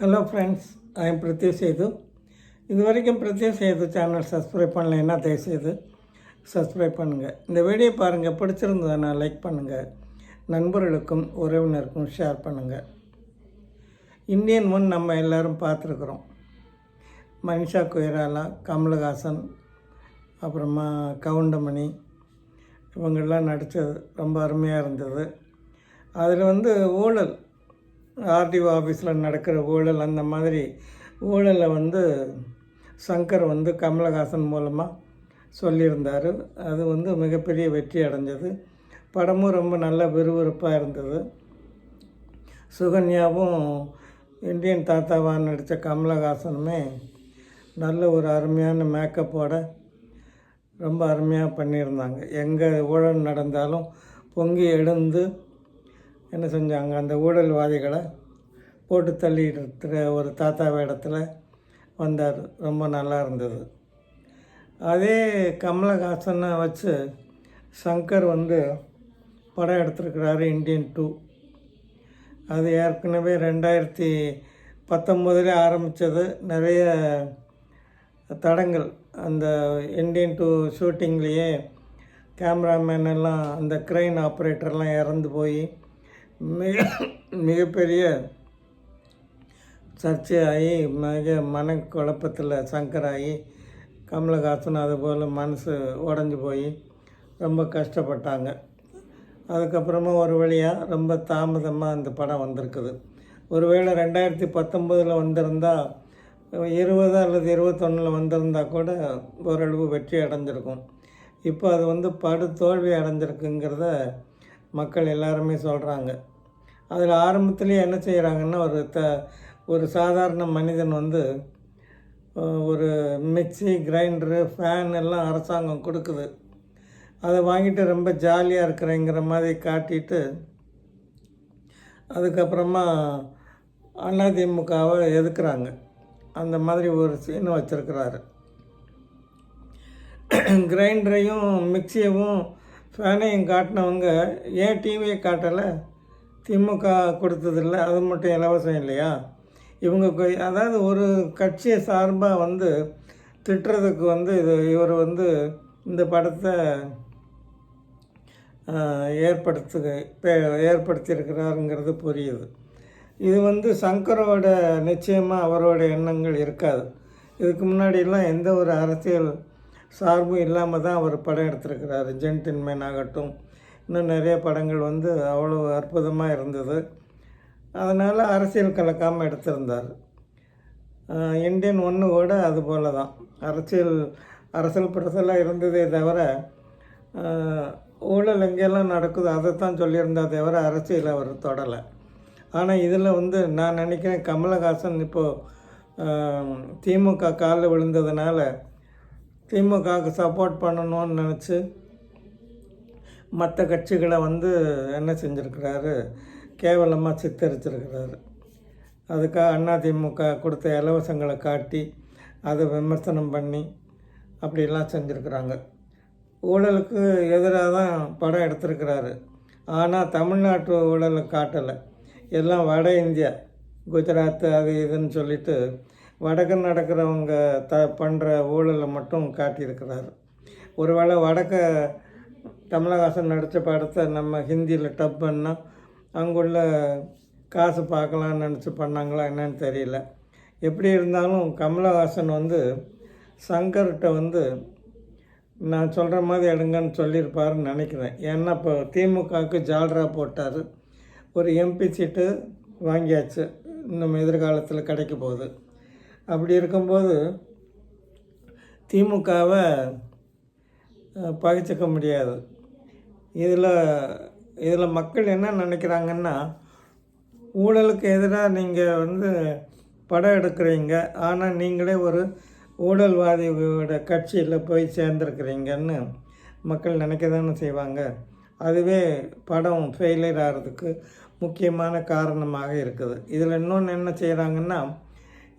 Hello friends I am Prithyu Sethu இது வரைக்கும் பிரித்யூ Setu channel subscribe பண்ணலைன்னா தயவுசெய்து சப்ஸ்கிரைப் பண்ணுங்கள் இந்த வீடியோ பாருங்கள் பிடிச்சிருந்ததுன்னா லைக் பண்ணுங்கள் நண்பர்களுக்கும் உறவினருக்கும் ஷேர் பண்ணுங்கள் இந்தியன் முன் நம்ம எல்லோரும் பார்த்துருக்குறோம். மனிஷா கொய்ராலா கமலஹாசன் அப்புறமா கவுண்டமணி இவங்கெல்லாம் நடித்தது ரொம்ப அருமையாக இருந்தது. அதில் வந்து ஊழல் ஆர்டிஓ ஆஃபீஸில் நடக்கிற ஊழல் அந்த மாதிரி ஊழலை வந்து சங்கர் வந்து கமலஹாசன் மூலமாக சொல்லியிருந்தார். அது வந்து மிகப்பெரிய வெற்றி அடைஞ்சது. படமும் ரொம்ப நல்ல விறுவிறுப்பாக இருந்தது. சுகன்யாவும் இந்தியன் தாத்தாவாக நடித்த கமலஹாசனுமே நல்ல ஒரு அருமையான மேக்கப்போட ரொம்ப அருமையாக பண்ணியிருந்தாங்க. எங்கே ஊழல் நடந்தாலும் பொங்கி எழுந்து என்ன செஞ்சாங்க? அந்த ஊழல்வாதிகளை போட்டு தள்ளிடுற ஒரு தாத்தாவை இடத்துல வந்தார். ரொம்ப நல்லா இருந்தது. அதே கமலஹாசனை வச்சு சங்கர் வந்து படம் எடுத்திருக்கிறாரு இந்தியன் டூ அது ஏற்கனவே ரெண்டாயிரத்தி பத்தொம்போதுல ஆரம்பித்தது நிறைய தடங்கள். அந்த இந்தியன் டூ ஷூட்டிங்லேயே கேமராமேன் எல்லாம் அந்த க்ரைன் ஆப்ரேட்டர்லாம் இறந்து போய் மிக மிகப்பெரிய சர்ச்சையாகி மிக மனக்குழப்பத்தில் சங்கராகி கமலஹாசன் அதுபோல் மனசு உடஞ்சி போய் ரொம்ப கஷ்டப்பட்டாங்க. அதுக்கப்புறமா ஒரு வழியாக ரொம்ப தாமதமாக அந்த படம் வந்திருக்குது. ஒருவேளை ரெண்டாயிரத்தி பத்தொம்போதில் வந்திருந்தால் இருபது அல்லது இருபத்தொன்னில் வந்திருந்தால் கூட ஓரளவு வெற்றி அடைஞ்சிருக்கும். இப்போ அது வந்து படு தோல்வி அடைஞ்சிருக்குங்கிறத மக்கள் எல்லாருமே சொல்கிறாங்க அதில் ஆரம்பத்துலேயே என்ன செய்கிறாங்கன்னா ஒரு த ஒரு சாதாரண மனிதன் வந்து ஒரு மிக்சி கிரைண்டரு ஃபேன் எல்லாம் அரசாங்கம் கொடுக்குது. அதை வாங்கிட்டு ரொம்ப ஜாலியாக இருக்கிறேங்கிற மாதிரி காட்டிட்டு அதுக்கப்புறமா அதிமுகவை எதுக்குறாங்க? அந்த மாதிரி ஒரு சீன் வச்சுருக்கிறாரு. கிரைண்டரையும் மிக்சியவும் ஃபேனையும் காட்டினவங்க ஏன் டிவியை காட்டலை? திமுக கொடுத்ததில்ல. அது மட்டும் இலவசம் இல்லையா? இவங்க அதாவது ஒரு கட்சியை சார்பாக வந்து திட்டுறதுக்கு வந்து இது இவர் வந்து இந்த படத்தை ஏற்படுத்து ஏற்படுத்தியிருக்கிறாருங்கிறது புரியுது. இது வந்து சங்கரோட நிச்சயமாக அவரோட எண்ணங்கள் இருக்காது. இதுக்கு முன்னாடியெல்லாம் எந்த ஒரு அரசியல் சார்பும் இல்லாமல் தான் அவர் படம் எடுத்திருக்கிறாரு. ஜென்டின்மேன் ஆகட்டும். இன்னும் நிறைய படங்கள் வந்து அவ்வளோ அற்புதமாக இருந்தது. அதனால் அரசியல் கலக்காமல் எடுத்திருந்தார். இந்தியன் ஒன்று கூட அது போல தான் அரசியல் அரசியல் பிரசலாக இருந்ததே தவிர ஊழல் எங்கெல்லாம் நடக்குது அதை தான் சொல்லியிருந்தா தவிர அரசியல் அவர் தொடலை. ஆனால் இதில் வந்து நான் நினைக்கிறேன் கமலஹாசன் இப்போது திமுக காலில் விழுந்ததுனால திமுகவுக்கு சப்போர்ட் பண்ணணும்னு நினச்சி மற்ற கட்சிகளை வந்து என்ன செஞ்சுருக்கிறாரு? கேவலமாக சித்தரிச்சிருக்கிறாரு. அதுக்காக அதிமுக கொடுத்த இலவசங்களை காட்டி அதை விமர்சனம் பண்ணி அப்படிலாம் செஞ்சுருக்குறாங்க. ஊழலுக்கு எதிராக தான் படம் எடுத்திருக்கிறாரு. ஆனால் தமிழ்நாட்டு ஊழலை காட்டலை. எல்லாம் வட இந்தியா குஜராத் அது இதுன்னு சொல்லிட்டு வடக்கு நடக்கிறவங்க த பண்ணுற ஊழலை மட்டும் காட்டியிருக்கிறாரு. ஒருவேளை வடக்க கமலஹாசன் நடித்த படத்தை நம்ம ஹிந்தியில் டப் பண்ணால் அங்குள்ள காசு பார்க்கலான்னு நினச்சி பண்ணாங்களா என்னன்னு தெரியல. எப்படி இருந்தாலும் கமலஹாசன் வந்து சங்கர்கிட்ட வந்து நான் சொல்கிற மாதிரி எடுங்கன்னு சொல்லியிருப்பாருன்னு நினைக்கிறேன். ஏன்னா இப்போ திமுகவுக்கு ஜால்ரா போட்டார். ஒரு எம்பி சீட்டு வாங்கியாச்சு. இன்னும் எதிர்காலத்தில் கிடைக்க போகுது. அப்படி இருக்கும்போது திமுகவை பகிச்சிக்க முடியாது. இதில் இதில் மக்கள் என்ன நினைக்கிறாங்கன்னா ஊழலுக்கு எதிராக நீங்கள் வந்து படம் எடுக்கிறீங்க. ஆனால் நீங்களே ஒரு ஊழல்வாதியோட கட்சியில் போய் சேர்ந்துருக்குறீங்கன்னு மக்கள் நினைக்க தானே செய்வாங்க. அதுவே படம் ஃபெயிலியர் ஆகிறதுக்கு முக்கியமான காரணமாக இருக்குது. இதில் இன்னொன்று என்ன செய்கிறாங்கன்னா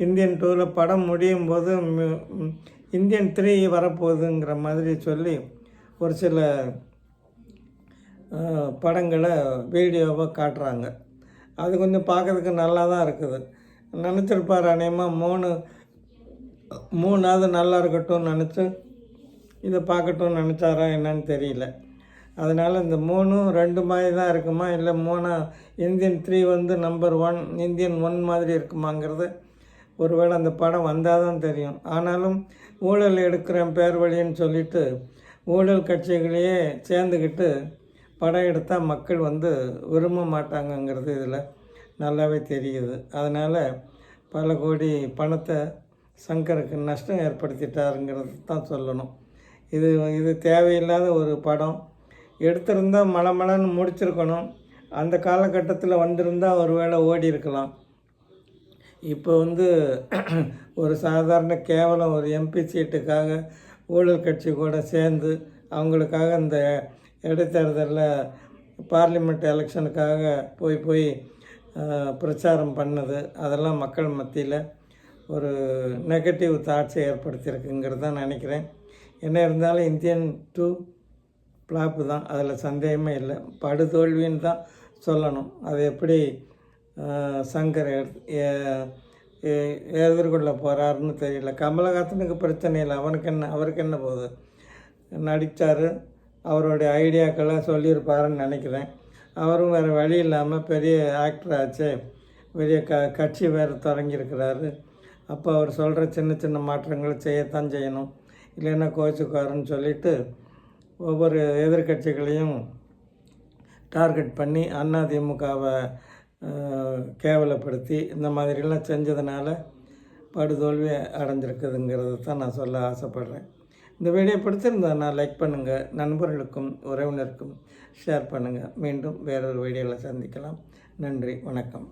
இந்தியன் டூவில் படம் முடியும் போது இந்தியன் த்ரீ வரப்போகுதுங்கிற மாதிரி சொல்லி ஒரு சில படங்களை வீடியோவை காட்டுறாங்க. அது கொஞ்சம் பார்க்குறதுக்கு நல்லா தான் இருக்குது. நினச்சிருப்பார் அநேகமாக மூணு மூணாவது நல்லா இருக்கட்டும்னு நினச்சி இதை பார்க்கட்டும்னு நினச்சாரா என்னன்னு தெரியல. அதனால் இந்த மூணும் ரெண்டு மாதிரி தான் இருக்குமா? இல்லை மூணா இந்தியன் த்ரீ வந்து நம்பர் ஒன் இந்தியன் ஒன் மாதிரி இருக்குமாங்கிறது ஒருவேளை அந்த படம் வந்தால் தான் தெரியும். ஆனாலும் ஊழல் எடுக்கிறேன் பேர் வழின்னு சொல்லிட்டு ஊழல் கட்சிகளையே சேர்ந்துக்கிட்டு படம் எடுத்தால் மக்கள் வந்து விரும்ப மாட்டாங்கங்கிறது இதில் நல்லாவே தெரியுது. அதனால் பல கோடி பணத்தை சங்கருக்கு நஷ்டம் ஏற்படுத்திட்டாருங்கிறது தான் சொல்லணும். இது இது தேவையில்லாத ஒரு படம். எடுத்திருந்தால் மலமலன்னு முடிச்சிருக்கணும். அந்த காலகட்டத்தில் வந்திருந்தால் ஒருவேளை ஓடி இருக்கலாம் இப்போ வந்து ஒரு சாதாரண கேவலம் ஒரு எம்பி சீட்டுக்காக ஊழல் கட்சி கூட சேர்ந்து அவங்களுக்காக இந்த இடைத்தேர்தலில் பார்லிமெண்ட் எலெக்ஷனுக்காக போய் போய் பிரச்சாரம் பண்ணது. அதெல்லாம் மக்கள் மத்தியில் ஒரு நெகட்டிவ் தாட்ஸை ஏற்படுத்தியிருக்குங்கிறது தான் நினைக்கிறேன். என்ன இருந்தாலும் இந்தியன் டூ ஃப்ளாப்பு தான். அதில் சந்தேகமே இல்லை. படுதோல்வின்னு தான் சொல்லணும். அது எப்படி சங்கர் எதிர்கொள்ள போகிறாருன்னு தெரியல. கமலஹாசனுக்கு பிரச்சனை இல்லை. அவனுக்கு என்ன அவருக்கு என்ன போகுது? நடித்தார் அவருடைய ஐடியாக்களை சொல்லியிருப்பாருன்னு நினைக்கிறேன். அவரும் வேறு வழி இல்லாமல் பெரிய ஆக்டர் ஆச்சே. பெரிய க கட்சி வேறு தொடங்கியிருக்கிறாரு. அப்போ அவர் சொல்கிற சின்ன சின்ன மாற்றங்களை செய்யத்தான் செய்யணும். இல்லைன்னா கோச்சுக்குவாருன்னு சொல்லிட்டு ஒவ்வொரு எதிர்க்கட்சிகளையும் டார்கெட் பண்ணி அதிமுகவை கேவலப்படுத்தி இந்த மாதிரிலாம் செஞ்சதுனால படுதோல்வி அடைஞ்சிருக்குதுங்கிறத தான் நான் சொல்ல ஆசைப்பட்றேன். இந்த வீடியோ பிடிச்சிருந்தா நான் லைக் பண்ணுங்கள் நண்பர்களுக்கும் உறவினருக்கும் ஷேர் பண்ணுங்கள் மீண்டும் வேறொரு வீடியோவில் சந்திக்கலாம். நன்றி வணக்கம்.